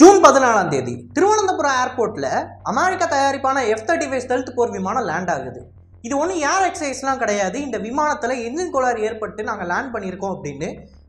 June பதினாலாம் தேதி திருவனந்தபுரம் ஏர்போர்ட்டில் அமெரிக்கா தயாரிப்பான எஃப் தேர்ட்டி ஃபைவ் ஸ்டெல்த் போர் விமானம் லேண்ட் ஆகுது. இது ஒன்றும் ஏர் எக்ஸசைஸ்லாம் கிடையாது. இந்த விமானத்தில் என்ஜின் கோளாறு ஏற்பட்டு நாங்கள் லேண்ட் பண்ணியிருக்கோம் அப்படின்னு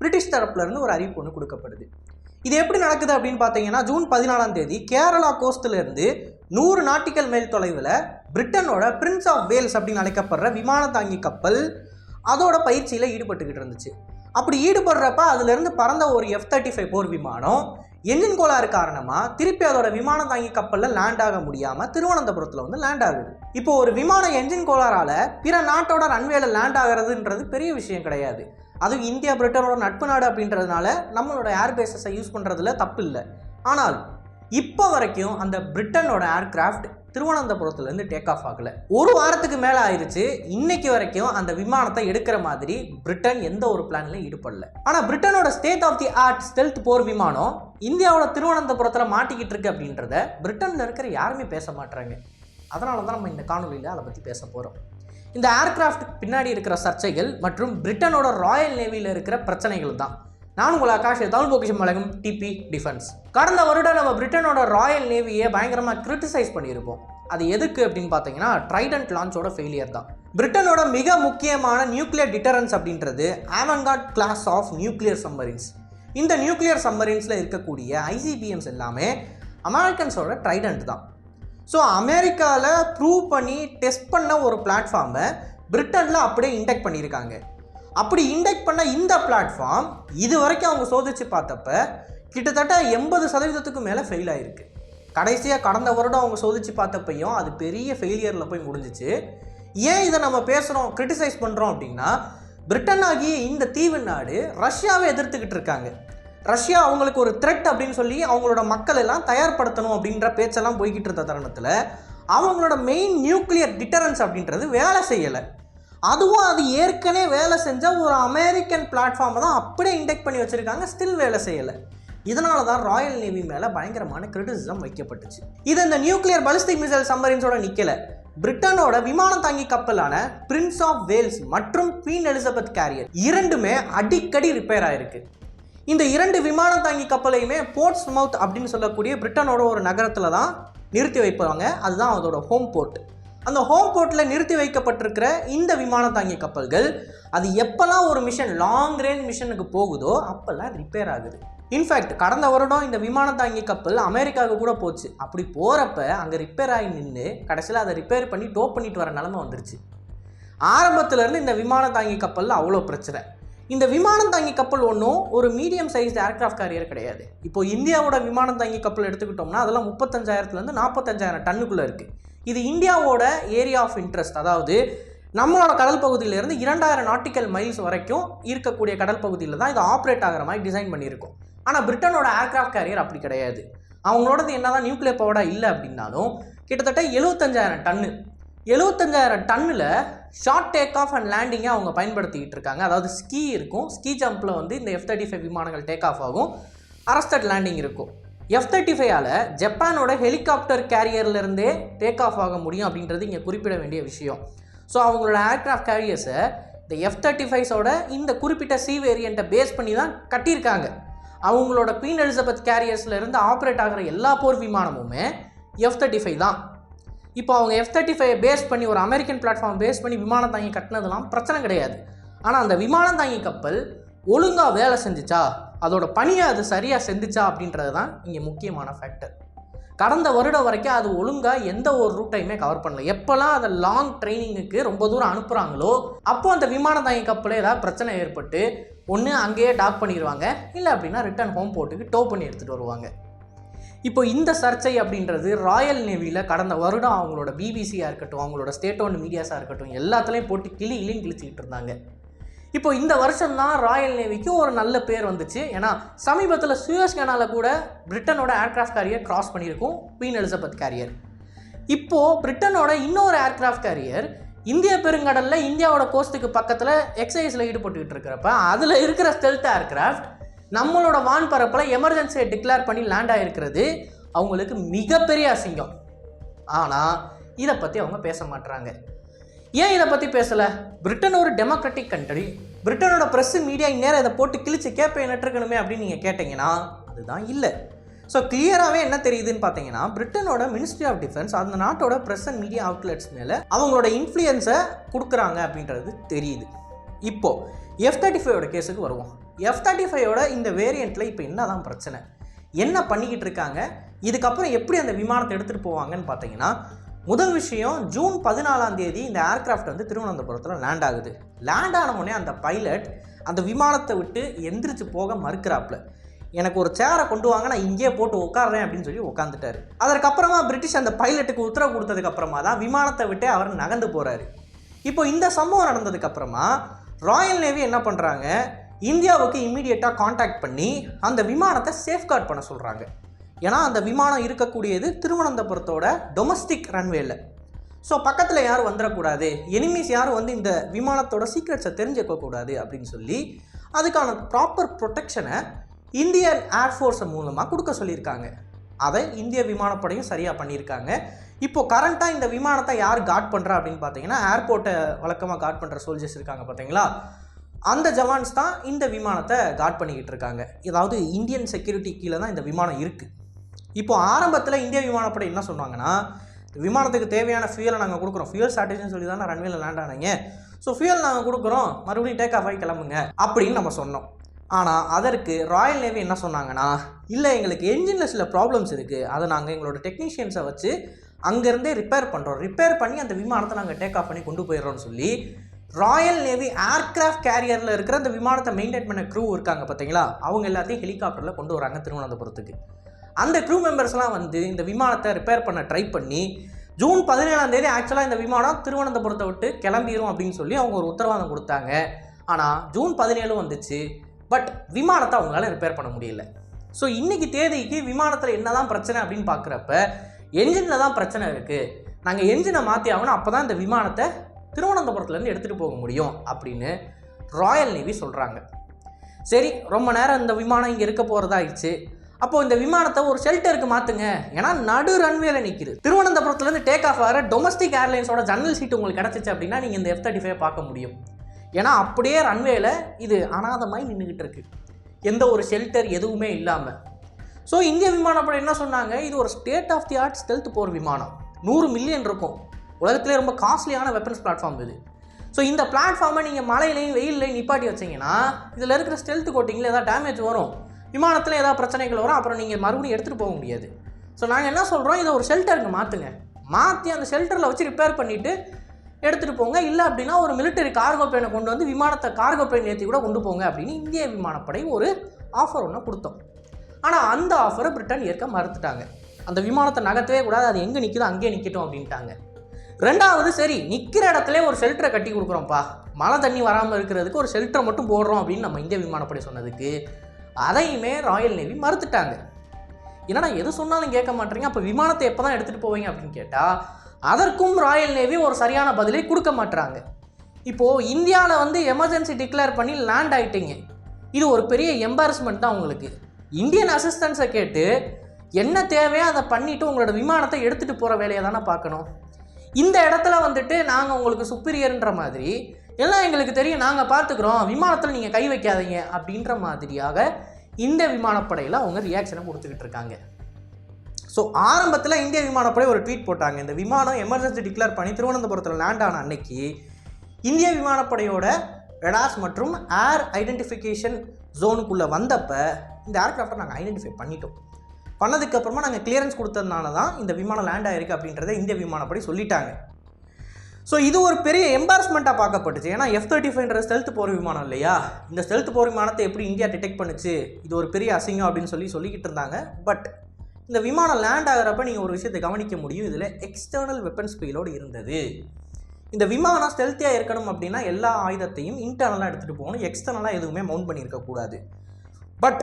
பிரிட்டிஷ் தரப்புலேருந்து ஒரு அறிவிப்பு ஒன்று கொடுக்கப்படுது. இது எப்படி நடக்குது அப்படின்னு பார்த்தீங்கன்னா ஜூன் பதினாலாம் தேதி கேரளா கோஸ்ட்லேருந்து நூறு நாட்டிக்கல் மைல் தொலைவில் பிரிட்டனோட பிரின்ஸ் ஆஃப் வேல்ஸ் அப்படின்னு அழைக்கப்படுற விமான தாங்கி கப்பல் அதோட பயிற்சியில் ஈடுபட்டுக்கிட்டு இருந்துச்சு. அப்படி ஈடுபடுறப்ப அதுலேருந்து பறந்த ஒரு எஃப் தேர்ட்டி ஃபைவ் போர் விமானம் என்ஜின் கோளாறு காரணமாக திருப்பி அதோட விமானம் தாங்கி கப்பலில் லேண்ட் ஆக முடியாமல் திருவனந்தபுரத்தில் வந்து லேண்ட் ஆகுது. இப்போ ஒரு விமானம் என்ஜின் கோளாறால பிற நாட்டோட ரன்வேல லேண்ட் ஆகிறதுன்றது பெரிய விஷயம் கிடையாது. அதுவும் இந்தியா பிரிட்டனோட நட்பு நாடு அப்படின்றதுனால நம்மளோட ஏர்பேசஸை யூஸ் பண்ணுறதுல தப்பு இல்லை ஆனால் இப்போ வரைக்கும் அந்த பிரிட்டனோட ஏர்கிராஃப்ட் திருவனந்தபுரத்துலேருந்து டேக் ஆஃப் ஆகலை. ஒரு வாரத்துக்கு மேலே ஆயிடுச்சு இன்னைக்கு வரைக்கும் அந்த விமானத்தை எடுக்கிற மாதிரி பிரிட்டன் எந்த ஒரு பிளான்லையும் ஈடுபடல. ஆனால் பிரிட்டனோட state of the art stealth போர் விமானம் இந்தியாவோட திருவனந்தபுரத்தில் மாட்டிக்கிட்டு இருக்கு அப்படின்றத பிரிட்டனில் இருக்கிற யாருமே பேச மாட்டுறாங்க அதனால தான் நம்ம இந்த காணொலியில் அதை பற்றி பேச போகிறோம் இந்த ஏர்கிராஃப்ட் பின்னாடி இருக்கிற சர்ச்சைகள் மற்றும் பிரிட்டனோட ராயல் நேவியில் இருக்கிற பிரச்சனைகள் தான். நான் உங்கள் ஆகாஷ் தமிழ் பொக்கிஷம் வழங்கும் டிபி டிஃபென்ஸ் கடந்த வருடம் நம்ம பிரிட்டனோட ராயல் நேவியை பயங்கரமாக கிரிட்டிசைஸ் பண்ணியிருப்போம். அது எதுக்கு அப்படின்னு பார்த்தீங்கன்னா ட்ரைடன்ட் லான்ச்சோட ஃபெயிலியர் தான். பிரிட்டனோட மிக முக்கியமான நியூக்ளியர் டிட்டரன்ஸ் அப்படின்றது vanguard class of nuclear submarines இந்த நியூக்ளியர் சம்மரின்ஸில் இருக்கக்கூடிய ஐசிபிஎம்ஸ் எல்லாமே அமெரிக்கன்ஸோட ட்ரைடன்ட் தான். ஸோ அமெரிக்காவில் ப்ரூவ் பண்ணி டெஸ்ட் பண்ண ஒரு பிளாட்ஃபார்மை பிரிட்டனில் அப்படியே இண்டெக்ட் பண்ணியிருக்காங்க. அப்படி இண்டெக்ட் பண்ண இந்த பிளாட்ஃபார்ம் இது வரைக்கும் அவங்க சோதிச்சு பார்த்தப்ப கிட்டத்தட்ட எண்பது சதவீதத்துக்கு மேலே ஃபெயில் ஆயிருக்கு. கடைசியாக கடந்த வருடம் அவங்க சோதிச்சு பார்த்தப்பையும் அது பெரிய ஃபெயிலியரில் போய் முடிஞ்சிச்சு. ஏன் இதை நம்ம பேசுகிறோம் கிரிட்டிசைஸ் பண்ணுறோம் அப்படின்னா பிரிட்டன் ஆகிய இந்த தீவு நாடு ரஷ்யாவை எதிர்த்துக்கிட்டு இருக்காங்க. ரஷ்யா அவங்களுக்கு ஒரு த்ரெட் அப்படின்னு சொல்லி அவங்களோட மக்கள் எல்லாம் தயார்படுத்தணும் அப்படின்ற பேச்செல்லாம் போய்கிட்டு இருந்த தருணத்தில் அவங்களோட மெயின் நியூக்ளியர் டிட்டரன்ஸ் அப்படின்றது வேலை செய்யலை. அதுவும் அது ஏற்கனவே வேலை செஞ்ச ஒரு அமெரிக்கன் பிளாட்ஃபார்மை தான் அப்படியே இண்டெக்ட் பண்ணி வச்சுருக்காங்க ஸ்டில் வேலை செய்யலை. இதனால தான் ராயல் நேவி மேலே பயங்கரமான கிரிட்டிசிசம் வைக்கப்பட்டுச்சு. இது இந்த நியூக்ளியர் பலிஸ்டிக் மிசைல் சம்மரின்ஸோட நிற்கல பிரிட்டனோட விமானம் தாங்கி கப்பலான பிரின்ஸ் ஆஃப் வேல்ஸ் மற்றும் குவீன் எலிசபெத் கேரியர் இரண்டுமே அடிக்கடி ரிப்பேர் ஆயிருக்கு. இந்த இரண்டு விமானம் தாங்கி கப்பலையுமே போர்ட்ஸ் மவுத் அப்படின்னு சொல்லக்கூடிய பிரிட்டனோட ஒரு நகரத்தில் தான் நிறுத்தி வைப்பாங்க. அதுதான் அதோட ஹோம் போர்ட் அந்த ஹோம் போர்ட்டில் நிறுத்தி வைக்கப்பட்டிருக்கிற இந்த விமானம் தாங்கி கப்பல்கள் அது எப்போல்லாம் ஒரு மிஷன் லாங் ரேஞ்ச் மிஷனுக்கு போகுதோ அப்போல்லாம் ரிப்பேர் ஆகுது. இன்ஃபேக்ட் கடந்த வருடம் இந்த விமானம் தாங்கி கப்பல் அமெரிக்காவுக்கு கூட போச்சு. அப்படி போகிறப்ப அங்கே ரிப்பேர் ஆகி நின்று கடைசியில் அதை ரிப்பேர் பண்ணி டோப் பண்ணிட்டு வர நிலமை வந்துருச்சு. ஆரம்பத்துலேருந்து இந்த விமான தாங்கி கப்பலில் அவ்வளோ பிரச்சனை. இந்த விமானம் தாங்கி கப்பல் ஒன்றும் ஒரு மீடியம் சைஸ் ஏர்கிராஃப்ட் கேரியர் கிடையாது. இப்போ இந்தியாவோட விமானம் தாங்கி கப்பல் எடுத்துக்கிட்டோம்னா அதெல்லாம் முப்பத்தஞ்சாயிரத்துலேருந்து நாற்பத்தஞ்சாயிரம் டன்னுக்குள்ளே இருக்குது இது இந்தியாவோட ஏரியா ஆஃப் இன்ட்ரெஸ்ட் அதாவது நம்மளோட கடல் பகுதியிலேருந்து இரண்டாயிரம் நாட்டிக்கல் மைல்ஸ் வரைக்கும் இருக்கக்கூடிய கடல் பகுதியில் தான் இது ஆப்ரேட் ஆகிற மாதிரி டிசைன் பண்ணியிருக்கோம். ஆனால் பிரிட்டனோட ஏர்கிராஃப்ட் கேரியர் அப்படி கிடையாது. அவங்களோடது என்னதான் நியூக்ளியர் பவர்டாக இல்லை அப்படின்னாலும் கிட்டத்தட்ட எழுபத்தஞ்சாயிரம் டன்னு எழுபத்தஞ்சாயிரம் டன்னில் ஷார்ட் டேக் ஆஃப் அண்ட் லேண்டிங்கை அவங்க பயன்படுத்திக்கிட்டு இருக்காங்க. அதாவது ஸ்கீ இருக்கும். ஸ்கீ ஜம்பில் வந்து இந்த எஃப் தேர்ட்டி ஃபைவ் விமானங்கள் டேக் ஆஃப் ஆகும். அரஸ்டட் லேண்டிங் இருக்கும். எஃப் தேர்ட்டி ஃபைவால் ஜப்பானோட ஹெலிகாப்டர் கேரியர்லேருந்தே டேக் ஆஃப் ஆக முடியும் அப்படின்றது இங்கே குறிப்பிட வேண்டிய விஷயம். ஸோ அவங்களோட ஏர்க்ராஃப்ட் கேரியர்ஸை இந்த எஃப் தேர்ட்டி ஃபைவ்ஸோட இந்த குறிப்பிட்ட சி வேரியண்ட்டை பேஸ் பண்ணி தான் கட்டியிருக்காங்க. அவங்களோட குவீன் எலிசபெத் கேரியர்ஸ்லேருந்து ஆப்ரேட் ஆகிற எல்லா போர் விமானமுமே எஃப் தேர்ட்டி ஃபைவ் தான். இப்போ அவங்க எஃப் தேர்ட்டி ஃபைவ் பேஸ் பண்ணி ஒரு அமெரிக்கன் பிளாட்ஃபார்ம் பேஸ் பண்ணி விமானம் தாங்கி கட்டினதெல்லாம் பிரச்சனை கிடையாது. ஆனால் அந்த விமானம் தாங்கி கப்பல் ஒழுங்காக வேலை செஞ்சிச்சா? அதோட பணியை அது சரியாக செஞ்சிச்சா அப்படின்றது தான் இங்கே முக்கியமான ஃபேக்டர் கடந்த வருடம் வரைக்கும் அது ஒழுங்காக எந்த ஒரு ரூட்டையுமே கவர் பண்ணல. எப்போல்லாம் அதை லாங் ட்ரைனிங்குக்கு ரொம்ப தூரம் அனுப்புகிறாங்களோ அப்போ அந்த விமான தாங்கி கப்பலில் ஏதாவது பிரச்சனை ஏற்பட்டு ஒன்று அங்கேயே டாக் பண்ணிடுவாங்க இல்லை அப்படின்னா ரிட்டர்ன் ஹோம் போர்ட்டுக்கு டோ பண்ணி எடுத்துகிட்டு வருவாங்க. இப்போ இந்த சர்ச்சை அப்படின்றது ராயல் நேவியில் கடந்த வருடம் அவங்களோட பிபிசியாக இருக்கட்டும் அவங்களோட ஸ்டேட் ஓன் மீடியாஸாக இருக்கட்டும் எல்லாத்துலேயும் போட்டு கிளி கிளின்னு கிழிச்சிக்கிட்டு இருந்தாங்க. இப்போ இந்த வருஷம் தான் ராயல் நேவிக்கு ஒரு நல்ல பேர் வந்துச்சு. ஏன்னா சமீபத்தில் சுயஸ் கனால கூட பிரிட்டனோட ஏர்கிராஃப்ட் கேரியர் கிராஸ் பண்ணியிருக்கும் குவீன் எலிசபெத் கேரியர் இப்போது பிரிட்டனோட இன்னொரு ஏர்கிராஃப்ட் கேரியர் இந்திய பெருங்கடலில் இந்தியாவோட கோஸ்ட்டுக்கு பக்கத்தில் எக்ஸசைஸில் ஈடுபட்டுக்கிட்டு இருக்கிறப்ப அதில் இருக்கிற ஸ்டெல்த் ஏர்கிராஃப்ட் நம்மளோட வான்பரப்பில் எமர்ஜென்சியை டிக்ளேர் பண்ணி லேண்ட் ஆகிருக்கிறது அவங்களுக்கு மிகப்பெரிய அசிங்கம். ஆனால் இதை பற்றி அவங்க பேச மாட்டுறாங்க ஏன் இதை பற்றி பேசலை? பிரிட்டன் ஒரு டெமோக்ராட்டிக் கண்ட்ரி பிரிட்டனோட ப்ரெஸ் மீடியா இந்நேரம் இதை போட்டு கிழிச்சு கேப்பை நட்டுருக்கணுமே அப்படின்னு நீங்கள் கேட்டிங்கன்னா அதுதான் இல்லை. ஸோ கிளியராகவே என்ன தெரியுதுன்னு பார்த்தீங்கன்னா பிரிட்டனோட மினிஸ்ட்ரி ஆஃப் டிஃபென்ஸ் அந்த நாட்டோட ப்ரெஸ் அண்ட் மீடியா அவுட்லெட்ஸ் மேலே அவங்களோட இன்ஃப்ளூயன்ஸை கொடுக்குறாங்க அப்படின்றது தெரியுது. இப்போது எஃப் தேர்ட்டி ஃபைவோட கேஸுக்கு வருவோம். எஃப் தேர்ட்டி ஃபைவோட இந்த வேரியண்ட்டில் இப்போ என்ன தான் பிரச்சனை? என்ன பண்ணிக்கிட்டு இருக்காங்க? இதுக்கப்புறம் எப்படி அந்த விமானத்தை எடுத்துகிட்டு போவாங்கன்னு பார்த்தீங்கன்னா முதல் விஷயம் ஜூன் பதினாலாம் தேதி இந்த ஏர்கிராஃப்ட் வந்து திருவனந்தபுரத்தில் லேண்ட் ஆகுது. லேண்ட் ஆன உடனே அந்த பைலட் அந்த விமானத்தை விட்டு எந்திரிச்சு போக மறுக்கிறாப்புல. எனக்கு ஒரு சேரை கொண்டு வாங்க நான் இங்கேயே போட்டு உட்காடுறேன் அப்படின்னு சொல்லி உட்காந்துட்டாரு அதற்கப்புறமா பிரிட்டிஷ் அந்த பைலட்டுக்கு உத்தரவு கொடுத்ததுக்கு அப்புறமா தான் விமானத்தை விட்டு அவர் நகர்ந்து போகிறாரு இப்போ இந்த சம்பவம் நடந்ததுக்கு அப்புறமா ராயல் நேவி என்ன பண்ணுறாங்க இந்தியாவுக்கு இம்மீடியட்டாக காண்டாக்ட் பண்ணி அந்த விமானத்தை சேஃப்கார்ட் பண்ண சொல்கிறாங்க ஏன்னா அந்த விமானம் இருக்கக்கூடியது திருவனந்தபுரத்தோட டொமஸ்டிக் ரன்வேல ஸோ பக்கத்தில் யாரும் வந்துடக்கூடாது எனிமீஸ் யாரும் வந்து இந்த விமானத்தோட சீக்ரெட்ஸை தெரிஞ்சுக்க கூடாது அப்படின்னு சொல்லி அதுக்கான ப்ராப்பர் ப்ரொடெக்ஷனை இந்தியன் ஏர்ஃபோர்ஸை மூலமாக கொடுக்க சொல்லியிருக்காங்க. அதை இந்திய விமானப்படையும் சரியாக பண்ணியிருக்காங்க. இப்போது கரண்ட்டாக இந்த விமானத்தை யார் காட் பண்ணுறா அப்படின்னு பார்த்தீங்கன்னா ஏர்போர்ட்டை வழக்கமாக காட் பண்ணுற சோல்ஜர்ஸ் இருக்காங்க பார்த்தீங்களா? அந்த ஜவான்ஸ் தான் இந்த விமானத்தை காட் பண்ணிக்கிட்டு இருக்காங்க. அதாவது இந்தியன் செக்யூரிட்டி கீழே தான் இந்த விமானம் இருக்குது இப்போ ஆரம்பத்தில் இந்திய விமானப்படை என்ன சொன்னாங்கன்னா விமானத்துக்கு தேவையான ஃபியூலை நாங்கள் கொடுக்குறோம். ஃபியூல் சார்டேஜ்னு சொல்லி தானே ரன்வேல லேண்ட் ஆனீங்க. ஸோ ஃபியூல் நாங்கள் கொடுக்குறோம். மறுபடியும் டேக் ஆஃப் ஆகி கிளம்புங்க அப்படின்னு நம்ம சொன்னோம். ஆனால் அதற்கு ராயல் நேவி என்ன சொன்னாங்கன்னா இல்லை எங்களுக்கு என்ஜினில் சில ப்ராப்ளம்ஸ் இருக்குது அதை நாங்கள் எங்களோட டெக்னீஷியன்ஸை வச்சு அங்கேருந்தே ரிப்பேர் பண்ணுறோம் ரிப்பேர் பண்ணி அந்த விமானத்தை நாங்கள் டேக் ஆஃப் பண்ணி கொண்டு போயிடுறோம்னு சொல்லி ராயல் நேவி ஏர்க்ராஃப்ட் கேரியரில் இருக்கிற அந்த விமானத்தை மெயின்டைன் பண்ண க்ரூ இருக்காங்க பார்த்தீங்களா? அவங்க எல்லாத்தையும் ஹெலிகாப்டரில் கொண்டு வராங்க திருவனந்தபுரத்துக்கு. அந்த க்ரூ மெம்பர்ஸ்லாம் வந்து இந்த விமானத்தை ரிப்பேர் பண்ண ட்ரை பண்ணி ஜூன் பதினேழாம் தேதி ஆக்சுவலாக இந்த விமானம் திருவனந்தபுரத்தை விட்டு கிளம்பிரும் அப்படின்னு சொல்லி அவங்க ஒரு உத்தரவாதம் கொடுத்தாங்க. ஆனால் ஜூன் பதினேழும் வந்துச்சு பட் விமானத்தை அவங்களால ரிப்பேர் பண்ண முடியல. ஸோ இன்றைக்கி தேதிக்கு விமானத்தில் என்னதான் பிரச்சனை அப்படின்னு பார்க்குறப்ப என்ஜினில் தான் பிரச்சனை இருக்குது நாங்கள் என்ஜினை மாற்றி ஆகணும் அப்போ தான் இந்த விமானத்தை திருவனந்தபுரத்துலேருந்து எடுத்துகிட்டு போக முடியும் அப்படின்னு ராயல் நேவி சொல்கிறாங்க சரி ரொம்ப நேரம் இந்த விமானம் இங்கே இருக்க போகிறதாயிடுச்சு அப்போ இந்த விமானத்தை ஒரு ஷெல்டருக்கு மாற்றுங்க ஏன்னா நடு ரன்வேல நிற்கிது திருவனந்தபுரத்துலேருந்து டேக் ஆஃப் ஆகிற டொமஸ்டிக் ஏர்லைன்ஸோட ஜன்னல் சீட் உங்களுக்கு கிடைச்சிச்சு அப்படின்னா நீங்கள் இந்த எஃப் தேர்ட்டி ஃபைவ் பார்க்க முடியும். ஏன்னா அப்படியே ரன்வேல இது அனாதமாய் நின்றுக்கிட்டு இருக்கு. எந்த ஒரு ஷெல்டர் எதுவுமே இல்லாமல் ஸோ இந்திய விமானப்படை என்ன சொன்னாங்க? இது ஒரு state of the art stealth போர் விமானம். நூறு மில்லியன் இருக்கும். உலகத்திலே ரொம்ப காஸ்ட்லியான வெப்பன்ஸ் பிளாட்ஃபார்ம் இது. ஸோ இந்த பிளாட்ஃபார்மை நீங்கள் மழையிலையும் வெயிலையும் நிப்பாட்டி வச்சீங்கன்னா இதில் இருக்கிற ஸ்டெல்த் கோட்டிங்கில் ஏதாவது டேமேஜ் வரும். விமானத்தில் ஏதாவது பிரச்சனைகள் வரும் அப்புறம் நீங்கள் மறுபடியும் எடுத்துகிட்டு போக முடியாது. ஸோ நாங்கள் என்ன சொல்கிறோம் இதை ஒரு ஷெல்டருக்கு மாற்றுங்க மாற்றி அந்த ஷெல்டரில் வச்சு ரிப்பேர் பண்ணிவிட்டு எடுத்துகிட்டு போங்க. இல்லை அப்படின்னா ஒரு மிலிட்டரி கார்கோ பிளேனை கொண்டு வந்து விமானத்தை கார்கோ பிளேன் ஏற்றி கூட கொண்டு போங்க அப்படின்னு இந்திய விமானப்படை ஒரு ஆஃபர் ஒன்று கொடுத்தோம். ஆனால் அந்த ஆஃபரை பிரிட்டன் ஏற்க மறுத்துட்டாங்க. அந்த விமானத்தை நகர்த்தவே கூடாது. அது எங்கே நிற்குதோ அங்கேயே நிற்கட்டும் அப்படின்ட்டாங்க. ரெண்டாவது சரி நிற்கிற இடத்துல ஒரு ஷெல்டரை கட்டி கொடுக்குறோம்ப்பா. மழை தண்ணி வராமல் இருக்கிறதுக்கு ஒரு ஷெல்டரை மட்டும் போடுறோம் அப்படின்னு நம்ம இந்திய விமானப்படை சொன்னதுக்கு அதையுமே ராயல் நேவி மறுத்துட்டாங்க. என்னடா எது சொன்னாலும் கேட்க மாட்டேறீங்க? அப்போ விமானத்தை எப்போ தான் எடுத்துகிட்டு போவீங்க அப்படின்னு கேட்டால் அதற்கும் ராயல் நேவி ஒரு சரியான பதிலை கொடுக்க மாட்டுறாங்க இப்போது இந்தியாவில் வந்து எமர்ஜென்சி டிக்ளேர் பண்ணி லேண்ட் ஆகிட்டீங்க இது ஒரு பெரிய எம்பாரஸ்மெண்ட் தான் உங்களுக்கு. இந்தியன் அசிஸ்டன்ஸை கேட்டு என்ன தேவையோ அதை பண்ணிவிட்டு உங்களோட விமானத்தை எடுத்துகிட்டு போகிற வேலையை தானே பார்க்கணும். இந்த இடத்துல வந்துட்டு நாங்கள் உங்களுக்கு சுப்பீரியர்ன்ற மாதிரி எல்லாம் எங்களுக்கு தெரியும். நாங்கள் பார்த்துக்குறோம். விமானத்தில் நீங்கள் கை வைக்காதீங்க. அப்படின்ற மாதிரியாக இந்த விமானப்படையில் அவங்க ரியாக்ஷனை கொடுத்துக்கிட்டு இருக்காங்க. ஸோ ஆரம்பத்தில் இந்திய விமானப்படை ஒரு ட்வீட் போட்டாங்க. இந்த விமானம் எமர்ஜென்சி டிக்ளேர் பண்ணி திருவனந்தபுரத்தில் லேண்ட் ஆன அன்னைக்கு இந்திய விமானப்படையோட ரெடாஸ் மற்றும் ஏர் ஐடென்டிஃபிகேஷன் ஜோனுக்குள்ளே வந்தப்போ இந்த ஏர்கிராஃப்டை நாங்கள் ஐடென்டிஃபை பண்ணிட்டோம். பண்ணதுக்கப்புறமா நாங்கள் கிளியரன்ஸ் கொடுத்ததுனால தான் இந்த விமானம் லேண்ட் ஆயிருக்கு அப்படின்றத இந்திய விமானப்படை சொல்லிட்டாங்க. ஸோ இது ஒரு பெரிய எம்பாரஸ்மெண்ட்டாக பார்க்கப்பட்டுச்சு. ஏன்னா எஃப் தேர்ட்டி ஃபைவ்ன்ற ஸ்டெல்த் போர் விமானம் இல்லையா? இந்த ஸ்டெல்த் போர் விமானத்தை எப்படி இந்தியா டிடெக்ட் பண்ணுச்சு? இது ஒரு பெரிய அசிங்கம் அப்படின்னு சொல்லி சொல்லிக்கிட்டு இருந்தாங்க. பட் இந்த விமானம் லேண்ட் ஆகிறப்ப நீங்கள் ஒரு விஷயத்தை கவனிக்க முடியும். இதில் எக்ஸ்டர்னல் வெப்பன்ஸ் பீலோடு இருந்தது. இந்த விமானம் ஸ்டெல்த்தியாக இருக்கணும் அப்படின்னா எல்லா ஆயுதத்தையும் இன்டர்னலாக எடுத்துகிட்டு போகணும். எக்ஸ்டர்னலாக எதுவுமே மவுண்ட் பண்ணியிருக்கக்கூடாது. பட்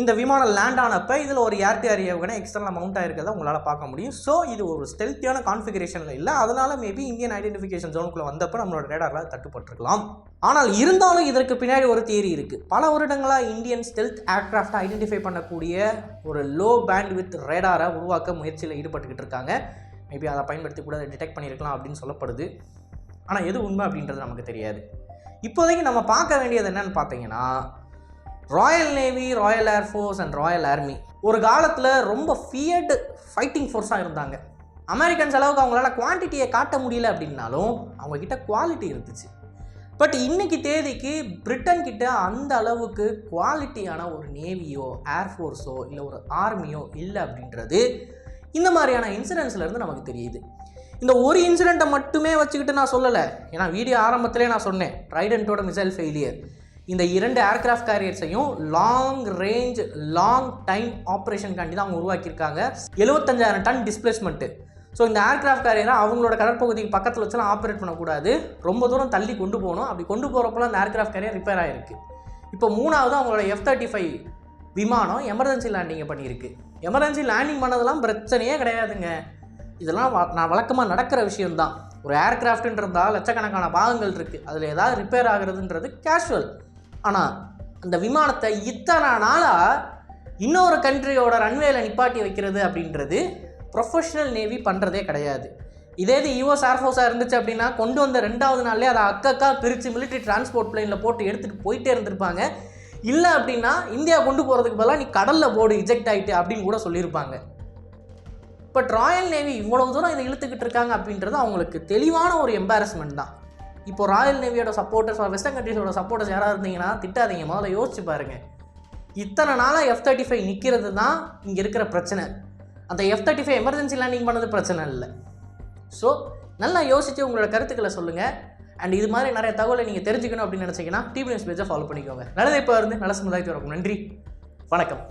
இந்த விமானம் லேண்ட் ஆனப்போ இதில் ஒரு ஏர்டிஆர் ஏவுகணை எக்ஸ்டர்னல் மவுண்ட் ஆயிருக்கிறத உங்களால் பார்க்க முடியும். ஸோ இது ஒரு ஸ்டெல்த்தியான கான்ஃபிகரேஷனில் இல்லை. அதனால் மேபி இந்தியன் ஐடென்டிஃபிகேஷன் ஜோனுக்குள்ளே வந்தப்போ நம்மளோட ரேடாரில் தட்டுப்பட்டிருக்கலாம். ஆனால் இருந்தாலும் இதற்கு பின்னாடி ஒரு தியரி இருக்குது பல வருடங்களாக இந்தியன் ஸ்டெல்த் ஏர்க்ராஃப்டை ஐடென்டிஃபை பண்ணக்கூடிய ஒரு லோ பேண்ட் வித் ரேடாரை உருவாக்க முயற்சியில் ஈடுபட்டுக்கிட்டு இருக்காங்க. மேபி அதை பயன்படுத்தி கூட அதை டிடெக்ட் பண்ணியிருக்கலாம் அப்படின்னு சொல்லப்படுது. ஆனால் எது உண்மை அப்படின்றது நமக்கு தெரியாது. இப்போதைக்கு நம்ம பார்க்க வேண்டியது என்னன்னு பார்த்தீங்கன்னா Royal Navy Royal Air Force and Royal Army ஒரு காலத்தில் ரொம்ப ஃபியர்டு ஃபைட்டிங் ஃபோர்ஸாக இருந்தாங்க. அமெரிக்கன்ஸ் அளவுக்கு அவங்களால குவான்டிட்டியை காட்ட முடியல அப்படின்னாலும் அவங்கக்கிட்ட குவாலிட்டி இருந்துச்சு. பட் இன்னைக்கு தேதிக்கு பிரிட்டன் கிட்ட அந்த அளவுக்கு குவாலிட்டியான ஒரு நேவியோ ஏர்ஃபோர்ஸோ இல்லை ஒரு ஆர்மியோ இல்லை அப்படின்றது இந்த மாதிரியான இன்சிடென்ட்ஸ்லேருந்து நமக்கு தெரியுது. இந்த ஒரு இன்சிடெண்ட்டை மட்டுமே வச்சுக்கிட்டு நான் சொல்லலை. ஏன்னா வீடியோ ஆரம்பத்திலே நான் சொன்னேன். ட்ரைடன்ட்டோட மிசைல் ஃபெயிலியர் இந்த இரண்டு aircraft கேரியர்ஸையும் long range long time operation காண்டி தான் அவங்க உருவாக்கியிருக்காங்க. எழுபத்தஞ்சாயிரம் டன் டிஸ்பிளேஸ்மெண்ட்டு ஸோ இந்த ஏர்கிராஃப்ட் கேரியரை அவங்களோட கடற்பகுதிக்கு பக்கத்தில் வச்சுலாம் ஆப்ரேட் பண்ணக்கூடாது. ரொம்ப தூரம் தள்ளி கொண்டு போகணும். அப்படி கொண்டு போகிறப்பலாம் அந்த ஏர்கிராஃப்ட் கேரியர் ரிப்பேர் ஆகிருக்கு இப்போ மூணாவது அவங்களோட எஃப் தேர்ட்டி ஃபைவ் விமானம் எமர்ஜென்சி லேண்டிங்கை பண்ணியிருக்கு. எமர்ஜென்சி லேண்டிங் பண்ணதெல்லாம் பிரச்சனையே கிடையாதுங்க. இதெல்லாம் வ- நான் வழக்கமாக நடக்கிற விஷயம்தான். ஒரு ஏர்கிராஃப்ட்ன்றதா லட்சக்கணக்கான பாகங்கள் இருக்குது அதில் ஏதாவது ரிப்பேர் ஆகுறதுன்றது கேஷுவல் ஆனால் அந்த விமானத்தை இத்தனை நாளாக இன்னொரு கண்ட்ரியோட ரன்வேல நிப்பாட்டி வைக்கிறது அப்படின்றது ப்ரொஃபஷ்னல் நேவி பண்ணுறதே கிடையாது. இதே இது யூஎஸ் ஏர்ஃபோர்ஸாக இருந்துச்சு அப்படின்னா கொண்டு வந்த ரெண்டாவது நாள்லேயே அதை அக்கக்கா பிரித்து மிலிட்ரி டிரான்ஸ்போர்ட் பிளேனில் போட்டு எடுத்துகிட்டு போயிட்டே இருந்திருப்பாங்க. இல்லை அப்படின்னா இந்தியா கொண்டு போகிறதுக்கு பதிலாக நீ கடலில் போடு இஜெக்ட் ஆகிட்டு அப்படின்னு கூட சொல்லியிருப்பாங்க. பட் ராயல் நேவி இவ்வளவு தூரம் இதை இழுத்துக்கிட்டு இருக்காங்க அப்படின்றது அவங்களுக்கு தெளிவான ஒரு எம்பாரஸ்மெண்ட் தான். இப்போ ராயல் நேவியோட சப்போர்ட்டர்ஸ் வெஸ்டர்ன் கண்ட்ரீஸோட சப்போர்ட்டர்ஸ் யாராக இருந்தீங்கன்னா திட்டாதீங்க. முதல்ல யோசிச்சு பாருங்க. இத்தனை நாளாக எஃப் தேர்ட்டி ஃபைவ் நிற்கிறது தான் இங்கே இருக்கிற பிரச்சனை. அந்த F thirty five emergency landing பண்ணது பிரச்சனை இல்லை. ஸோ நல்லா யோசித்து உங்களோட கருத்துக்களை சொல்லுங்கள் அண்ட் இது மாதிரி நிறைய தகவலை நீங்கள் தெரிஞ்சுக்கணும் அப்படின்னு நினச்சிங்கன்னா டிவி நியூஸ் பேஜை ஃபாலோ பண்ணிக்கோங்க. நல்லதை இப்போ இருந்து நல்ல சமுதாயத்தை இருக்கும். நன்றி. வணக்கம்.